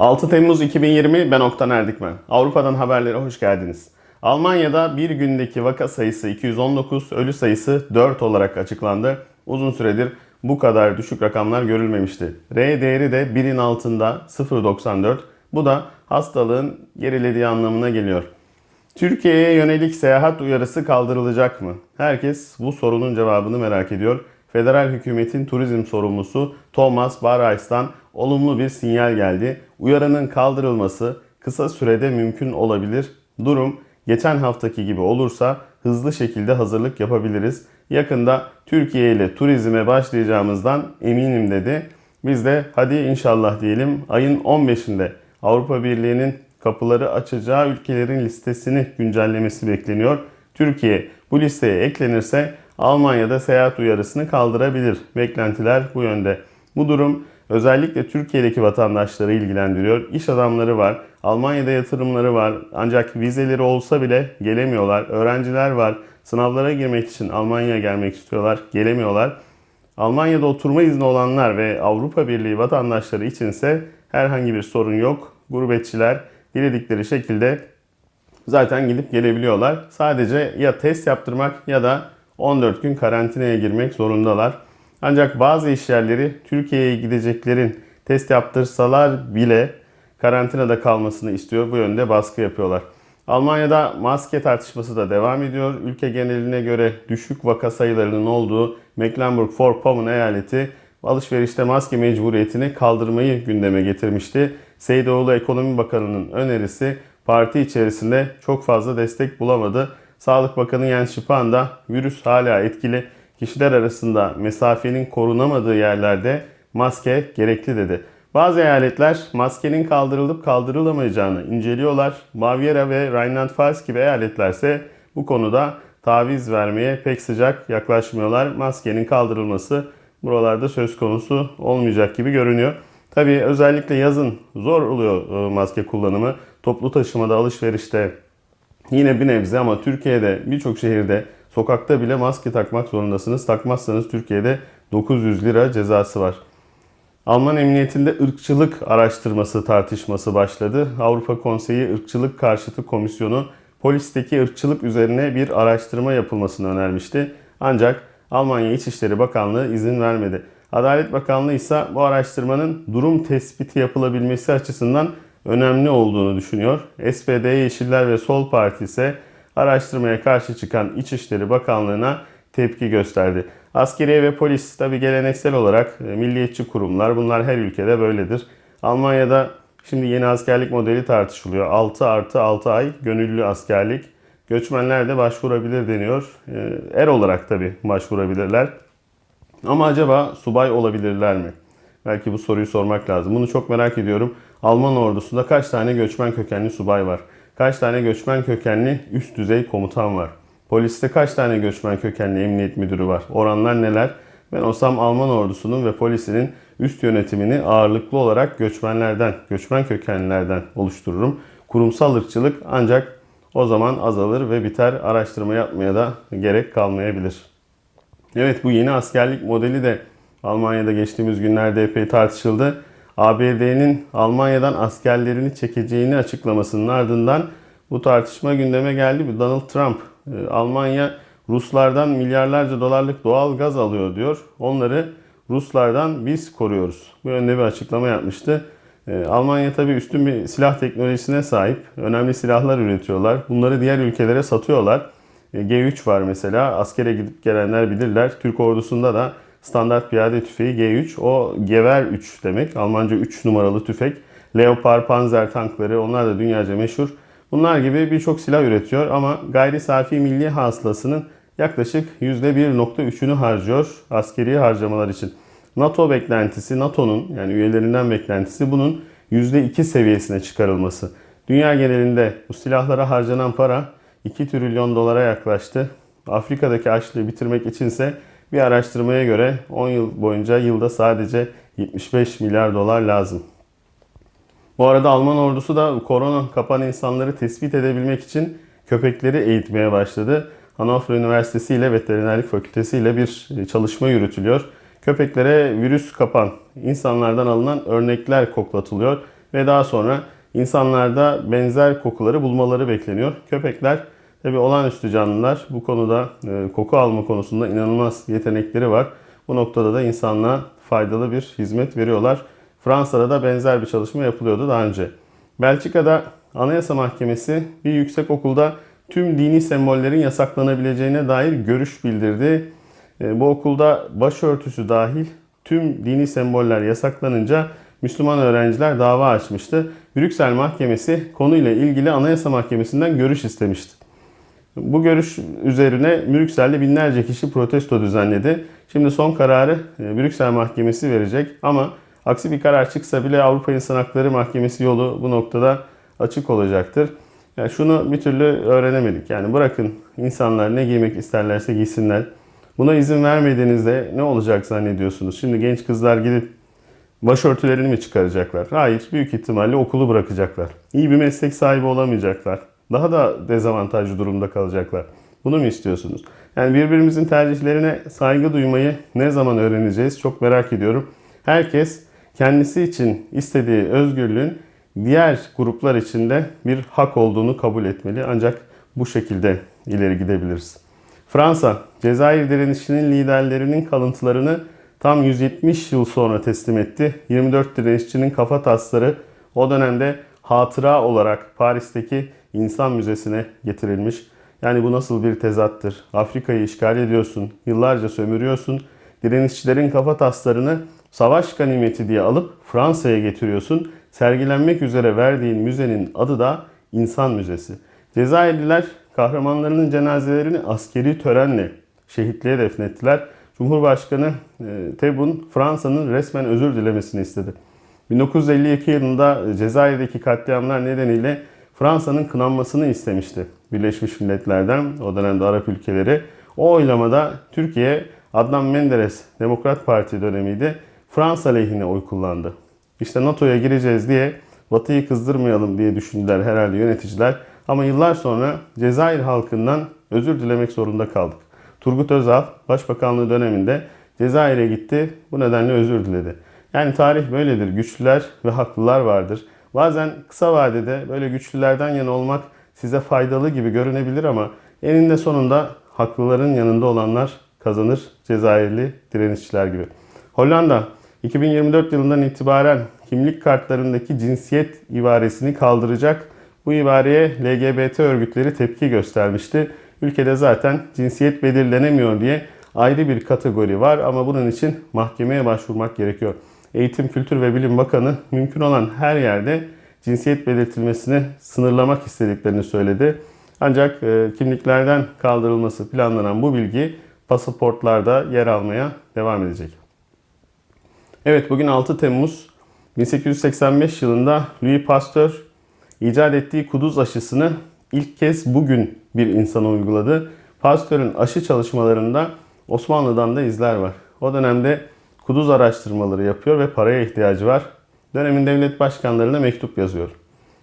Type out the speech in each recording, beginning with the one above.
6 Temmuz 2020 ben Oktan Erdikmen. Avrupa'dan haberlere hoş geldiniz. Almanya'da bir gündeki vaka sayısı 219, ölü sayısı 4 olarak açıklandı. Uzun süredir bu kadar düşük rakamlar görülmemişti. R değeri de 1'in altında 0.94. Bu da hastalığın gerilediği anlamına geliyor. Türkiye'ye yönelik seyahat uyarısı kaldırılacak mı? Herkes bu sorunun cevabını merak ediyor. Federal hükümetin turizm sorumlusu Thomas Barrays'tan olumlu bir sinyal geldi. Uyarının kaldırılması kısa sürede mümkün olabilir. Durum geçen haftaki gibi olursa hızlı şekilde hazırlık yapabiliriz. Yakında Türkiye ile turizme başlayacağımızdan eminim dedi. Biz de hadi inşallah diyelim ayın 15'inde Avrupa Birliği'nin kapıları açacağı ülkelerin listesini güncellemesi bekleniyor. Türkiye bu listeye eklenirse Almanya'da seyahat uyarısını kaldırabilir. Beklentiler bu yönde. Bu durum özellikle Türkiye'deki vatandaşları ilgilendiriyor. İş adamları var, Almanya'da yatırımları var ancak vizeleri olsa bile gelemiyorlar. Öğrenciler var, sınavlara girmek için Almanya'ya gelmek istiyorlar, gelemiyorlar. Almanya'da oturma izni olanlar ve Avrupa Birliği vatandaşları içinse herhangi bir sorun yok. Gurbetçiler diledikleri şekilde zaten gidip gelebiliyorlar. Sadece ya test yaptırmak ya da 14 gün karantinaya girmek zorundalar. Ancak bazı işyerleri Türkiye'ye gideceklerin test yaptırsalar bile karantinada kalmasını istiyor. Bu yönde baskı yapıyorlar. Almanya'da maske tartışması da devam ediyor. Ülke geneline göre düşük vaka sayılarının olduğu Mecklenburg-Vorpommern eyaleti alışverişte maske mecburiyetini kaldırmayı gündeme getirmişti. Seydoğlu Ekonomi Bakanı'nın önerisi parti içerisinde çok fazla destek bulamadı. Sağlık Bakanı Jens Spahn da virüs hala etkili. Kişiler arasında mesafenin korunamadığı yerlerde maske gerekli dedi. Bazı eyaletler maskenin kaldırılıp kaldırılamayacağını inceliyorlar. Baviera ve Rheinland-Pfalz gibi eyaletlerse bu konuda taviz vermeye pek sıcak yaklaşmıyorlar. Maskenin kaldırılması buralarda söz konusu olmayacak gibi görünüyor. Tabii özellikle yazın zor oluyor e, maske kullanımı. Toplu taşımada, alışverişte yine bir nebze ama Türkiye'de birçok şehirde sokakta bile maske takmak zorundasınız. Takmazsanız Türkiye'de 900 lira cezası var. Alman Emniyetinde ırkçılık araştırması tartışması başladı. Avrupa Konseyi Irkçılık Karşıtı Komisyonu polisteki ırkçılık üzerine bir araştırma yapılmasını önermişti. Ancak Almanya İçişleri Bakanlığı izin vermedi. Adalet Bakanlığı ise bu araştırmanın durum tespiti yapılabilmesi açısından önemli olduğunu düşünüyor. SPD, Yeşiller ve Sol Parti ise araştırmaya karşı çıkan İçişleri Bakanlığı'na tepki gösterdi. Askeriye ve polis tabi geleneksel olarak e, milliyetçi kurumlar bunlar her ülkede böyledir. Almanya'da şimdi yeni askerlik modeli tartışılıyor. 6 artı 6 ay gönüllü askerlik. Göçmenler de başvurabilir deniyor. E, Er olarak tabi başvurabilirler. Ama acaba subay olabilirler mi? Belki bu soruyu sormak lazım. Bunu çok merak ediyorum. Alman ordusunda kaç tane göçmen kökenli subay var? Kaç tane göçmen kökenli üst düzey komutan var? Poliste kaç tane göçmen kökenli emniyet müdürü var? Oranlar neler? Ben olsam Alman ordusunun ve polisinin üst yönetimini ağırlıklı olarak göçmenlerden, göçmen kökenlilerden oluştururum. Kurumsal ırkçılık ancak o zaman azalır ve biter. Araştırma yapmaya da gerek kalmayabilir. Evet bu yeni askerlik modeli de Almanya'da geçtiğimiz günlerde epey tartışıldı. ABD'nin Almanya'dan askerlerini çekeceğini açıklamasının ardından bu tartışma gündeme geldi. Donald Trump e, Almanya Ruslardan milyarlarca dolarlık doğal gaz alıyor diyor. Onları Ruslardan biz koruyoruz. Bu yönde bir açıklama yapmıştı. E, Almanya tabii üstün bir silah teknolojisine sahip. Önemli silahlar üretiyorlar. Bunları diğer ülkelere satıyorlar. E, G3 var mesela. Askere gidip gelenler bilirler. Türk ordusunda da standart piyade tüfeği G3. O Gewehr 3 demek. Almanca 3 numaralı tüfek. Leopard panzer tankları onlar da dünyaca meşhur. Bunlar gibi birçok silah üretiyor ama gayri safi milli hasılasının yaklaşık %1.3'ünü harcıyor askeri harcamalar için. NATO beklentisi, NATO'nun yani üyelerinden beklentisi bunun %2 seviyesine çıkarılması. Dünya genelinde bu silahlara harcanan para 2 trilyon dolara yaklaştı. Afrika'daki açlığı bitirmek içinse bir araştırmaya göre 10 yıl boyunca yılda sadece 75 milyar dolar lazım. Bu arada Alman ordusu da korona kapan insanları tespit edebilmek için köpekleri eğitmeye başladı. Hannover Üniversitesi ile Veterinerlik Fakültesi ile bir çalışma yürütülüyor. Köpeklere virüs kapan insanlardan alınan örnekler koklatılıyor. ve daha sonra insanlarda benzer kokuları bulmaları bekleniyor. Köpekler tabi olağanüstü canlılar. Bu konuda e, koku alma konusunda inanılmaz yetenekleri var. Bu noktada da insanlığa faydalı bir hizmet veriyorlar. Fransa'da da benzer bir çalışma yapılıyordu daha önce. Belçika'da Anayasa Mahkemesi bir yüksek okulda tüm dini sembollerin yasaklanabileceğine dair görüş bildirdi. E, Bu okulda başörtüsü dahil tüm dini semboller yasaklanınca Müslüman öğrenciler dava açmıştı. Brüksel Mahkemesi konuyla ilgili Anayasa Mahkemesi'nden görüş istemişti. Bu görüş üzerine Brüksel'de binlerce kişi protesto düzenledi. Şimdi son kararı e, Brüksel Mahkemesi verecek ama aksi bir karar çıksa bile Avrupa İnsan Hakları Mahkemesi yolu bu noktada açık olacaktır. Yani şunu bir türlü öğrenemedik. Yani bırakın insanlar ne giymek isterlerse giysinler. Buna izin vermediğinizde ne olacak zannediyorsunuz? Şimdi genç kızlar gidip başörtülerini mi çıkaracaklar? Hayır, büyük ihtimalle okulu bırakacaklar. İyi bir meslek sahibi olamayacaklar. Daha da dezavantajlı durumda kalacaklar. Bunu mu istiyorsunuz? Yani birbirimizin tercihlerine saygı duymayı ne zaman öğreneceğiz çok merak ediyorum. Herkes kendisi için istediği özgürlüğün diğer gruplar için de bir hak olduğunu kabul etmeli. Ancak bu şekilde ileri gidebiliriz. Fransa, Cezayir direnişinin liderlerinin kalıntılarını tam 170 yıl sonra teslim etti. 24 direnişçinin kafa tasları o dönemde hatıra olarak Paris'teki İnsan Müzesi'ne getirilmiş. Yani bu nasıl bir tezattır? Afrika'yı işgal ediyorsun, yıllarca sömürüyorsun. Direnişçilerin kafa taslarını savaş ganimeti diye alıp Fransa'ya getiriyorsun. Sergilenmek üzere verdiğin müzenin adı da İnsan Müzesi. Cezayirliler kahramanlarının cenazelerini askeri törenle şehitliğe defnettiler. Cumhurbaşkanı e, Tebboune Fransa'nın resmen özür dilemesini istedi. 1952 yılında Cezayir'deki katliamlar nedeniyle Fransa'nın kınanmasını istemişti Birleşmiş Milletler'den o dönemde Arap ülkeleri. O oylamada Türkiye Adnan Menderes Demokrat Parti dönemiydi. Fransa lehine oy kullandı. İşte NATO'ya gireceğiz diye Batı'yı kızdırmayalım diye düşündüler herhalde yöneticiler. Ama yıllar sonra Cezayir halkından özür dilemek zorunda kaldık. Turgut Özal Başbakanlığı döneminde Cezayir'e gitti. Bu nedenle özür diledi. Yani tarih böyledir. Güçlüler ve haklılar vardır. Bazen kısa vadede böyle güçlülerden yana olmak size faydalı gibi görünebilir ama eninde sonunda haklıların yanında olanlar kazanır. Cezayirli direnişçiler gibi. Hollanda 2024 yılından itibaren kimlik kartlarındaki cinsiyet ibaresini kaldıracak. Bu ibareye LGBT örgütleri tepki göstermişti. Ülkede zaten cinsiyet belirlenemiyor diye ayrı bir kategori var ama bunun için mahkemeye başvurmak gerekiyor. Eğitim, Kültür ve Bilim Bakanı mümkün olan her yerde cinsiyet belirtilmesini sınırlamak istediklerini söyledi. Ancak e, kimliklerden kaldırılması planlanan bu bilgi pasaportlarda yer almaya devam edecek. Evet bugün 6 Temmuz 1885 yılında Louis Pasteur icat ettiği kuduz aşısını ilk kez bugün bir insana uyguladı. Pasteur'ün aşı çalışmalarında Osmanlı'dan da izler var. O dönemde kuduz araştırmaları yapıyor ve paraya ihtiyacı var. Dönemin devlet başkanlarına mektup yazıyor.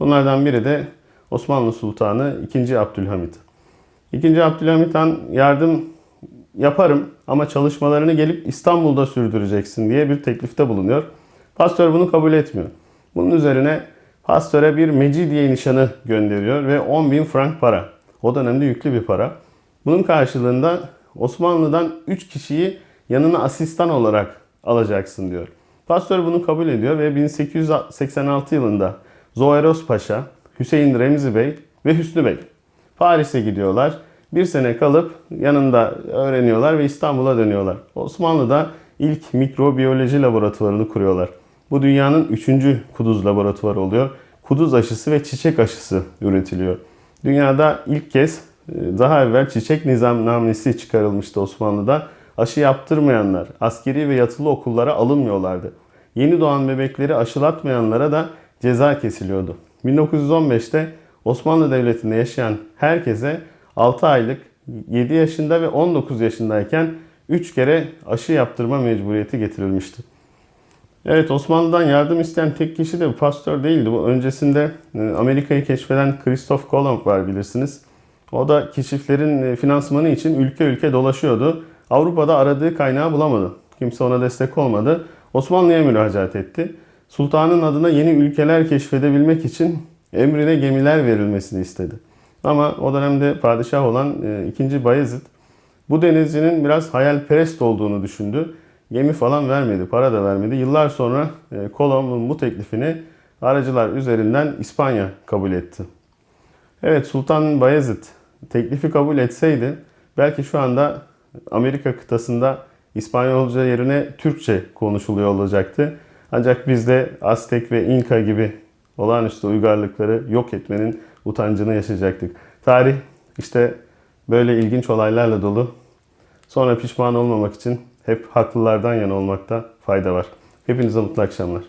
Bunlardan biri de Osmanlı Sultanı 2. Abdülhamit. 2. Abdülhamit Han yardım yaparım ama çalışmalarını gelip İstanbul'da sürdüreceksin diye bir teklifte bulunuyor. Pastör bunu kabul etmiyor. Bunun üzerine pastöre bir Mecidiye nişanı gönderiyor ve 10 bin frank para. O dönemde yüklü bir para. Bunun karşılığında Osmanlı'dan 3 kişiyi yanına asistan olarak alacaksın diyor. Pastör bunu kabul ediyor ve 1886 yılında Zoeros Paşa, Hüseyin Remzi Bey ve Hüsnü Bey Paris'e gidiyorlar. Bir sene kalıp yanında öğreniyorlar ve İstanbul'a dönüyorlar. Osmanlı'da ilk mikrobiyoloji laboratuvarını kuruyorlar. Bu dünyanın üçüncü kuduz laboratuvarı oluyor. Kuduz aşısı ve çiçek aşısı üretiliyor. Dünyada ilk kez daha evvel çiçek nizamnamesi çıkarılmıştı Osmanlı'da. Aşı yaptırmayanlar askeri ve yatılı okullara alınmıyorlardı. Yeni doğan bebekleri aşılatmayanlara da ceza kesiliyordu. 1915'te Osmanlı Devleti'nde yaşayan herkese 6 aylık 7 yaşında ve 19 yaşındayken 3 kere aşı yaptırma mecburiyeti getirilmişti. Evet Osmanlı'dan yardım isteyen tek kişi de pastör değildi. Bu öncesinde e, Amerika'yı keşfeden Christoph Kolomb var bilirsiniz. O da keşiflerin e, finansmanı için ülke ülke dolaşıyordu. Avrupa'da aradığı kaynağı bulamadı. Kimse ona destek olmadı. Osmanlı'ya müracaat etti. Sultanın adına yeni ülkeler keşfedebilmek için emrine gemiler verilmesini istedi. Ama o dönemde padişah olan e, 2. Bayezid bu denizcinin biraz hayalperest olduğunu düşündü. Gemi falan vermedi, para da vermedi. Yıllar sonra e, Kolomb'un bu teklifini aracılar üzerinden İspanya kabul etti. Evet Sultan Bayezid teklifi kabul etseydi belki şu anda Amerika kıtasında İspanyolca yerine Türkçe konuşuluyor olacaktı. Ancak biz de Aztek ve İnka gibi olağanüstü uygarlıkları yok etmenin utancını yaşayacaktık. Tarih işte böyle ilginç olaylarla dolu. Sonra pişman olmamak için hep haklılardan yana olmakta fayda var. Hepinize mutlu akşamlar.